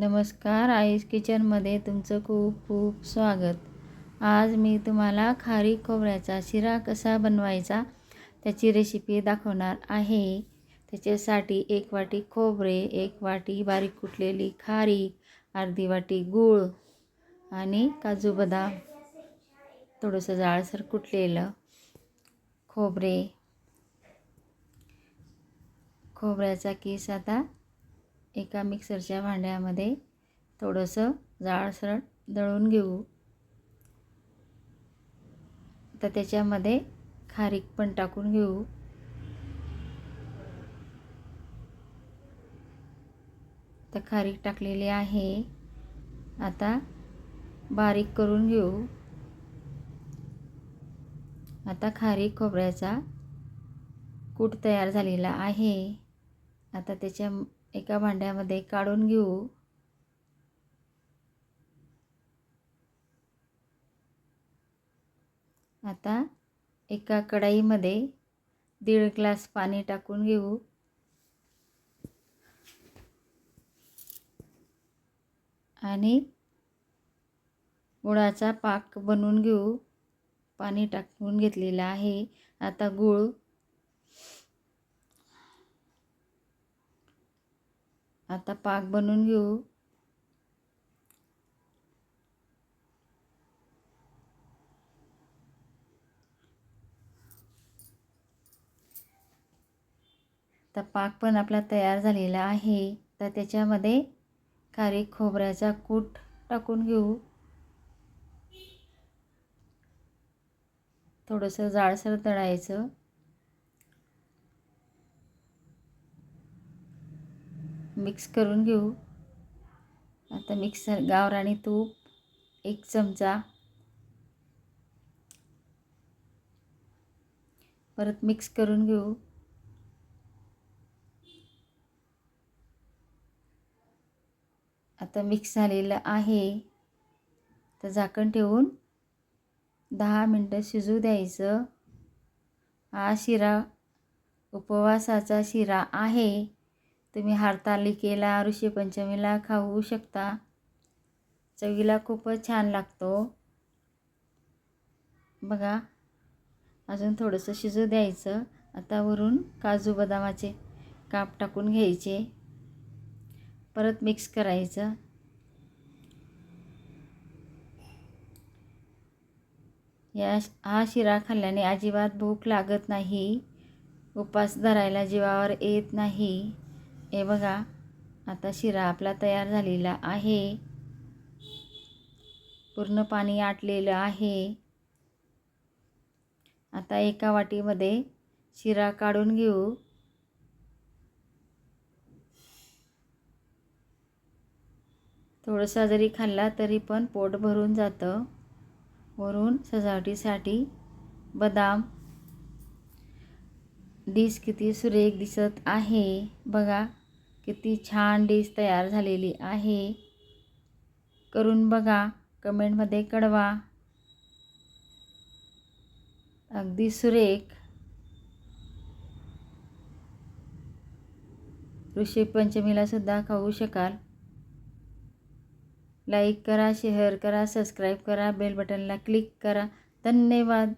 नमस्कार आईस किचनमध्ये तुमचं खूप खूप स्वागत. आज मी तुम्हाला खारी खोबऱ्याचा शिरा कसा बनवायचा त्याची रेसिपी दाखवणार आहे. त्याच्यासाठी एक वाटी खोबरे एक वाटी बारीक कुटलेली खारी अर्धी वाटी गूळ आणि काजू बदाम. थोडंसं जाळसर कुटलेलं खोबरे. खोबऱ्याचा किस आता एका मिक्सरच्या भांड्यामध्ये थोडंसं जाळसर दळून घेऊ. तर त्याच्यामध्ये खारीक पण टाकून घेऊ. तर खारीक टाकलेली आहे. आता बारीक करून घेऊ. आता खारीक खोबऱ्याचा कूट तयार झालेला आहे. आता त्याच्या एका भांड्यामध्ये काढून घेऊ. आता एका कढाईमध्ये दीड ग्लास पाणी टाकून घेऊ. आणि गुळाचा पाक बनवून घेऊ. पाणी टाकून घेतलेलं आहे. आता गूळ आता पाक बनवून घेऊ. तर पाक पण आपला तयार झालेला आहे. तर त्याच्यामध्ये खारी खोबऱ्याचा कूट टाकून घेऊ. थोडंसं जाडसर तळायचं. मिक्स करून घेऊ. आता मिक्सर गावराणी तूप एक चमचा. परत मिक्स करून घेऊ. आता मिक्स झालेलं आहे. तर झाकण ठेवून दहा मिनटं शिजू द्यायचं. हा शिरा उपवासाचा शिरा आहे. तुम्ही हरतालिकेला ऋषीपंचमीला खाऊ शकता. चवीला खूपच छान लागतो. बघा अजून थोडंसं शिजू द्यायचं. आता वरून काजू बदामाचे काप टाकून घ्यायचे. परत मिक्स करायचं. या हा शिरा खाल्ल्याने अजिबात भूक लागत नाही. उपास धरायला जीवावर येत नाही. हे बघा आता शिरा आपला तयार झालेला आहे. पूर्ण पाणी आटलेलं आहे. आता एका वाटीमध्ये शिरा काढून घेऊ. थोडंसं जरी खाल्ला तरी पण पोट भरून जातं. वरून सजावटीसाठी बदाम. डिश किती सुरेख दिसत आहे. बघा किती छान डिश तयार झालेली आहे. करून बघा कमेंटमध्ये कळवा. अगदी सुरेख. ऋषी सुद्धा खाऊ शकाल. लाईक करा शेअर करा सबस्क्राईब करा बेल बटनला क्लिक करा. धन्यवाद.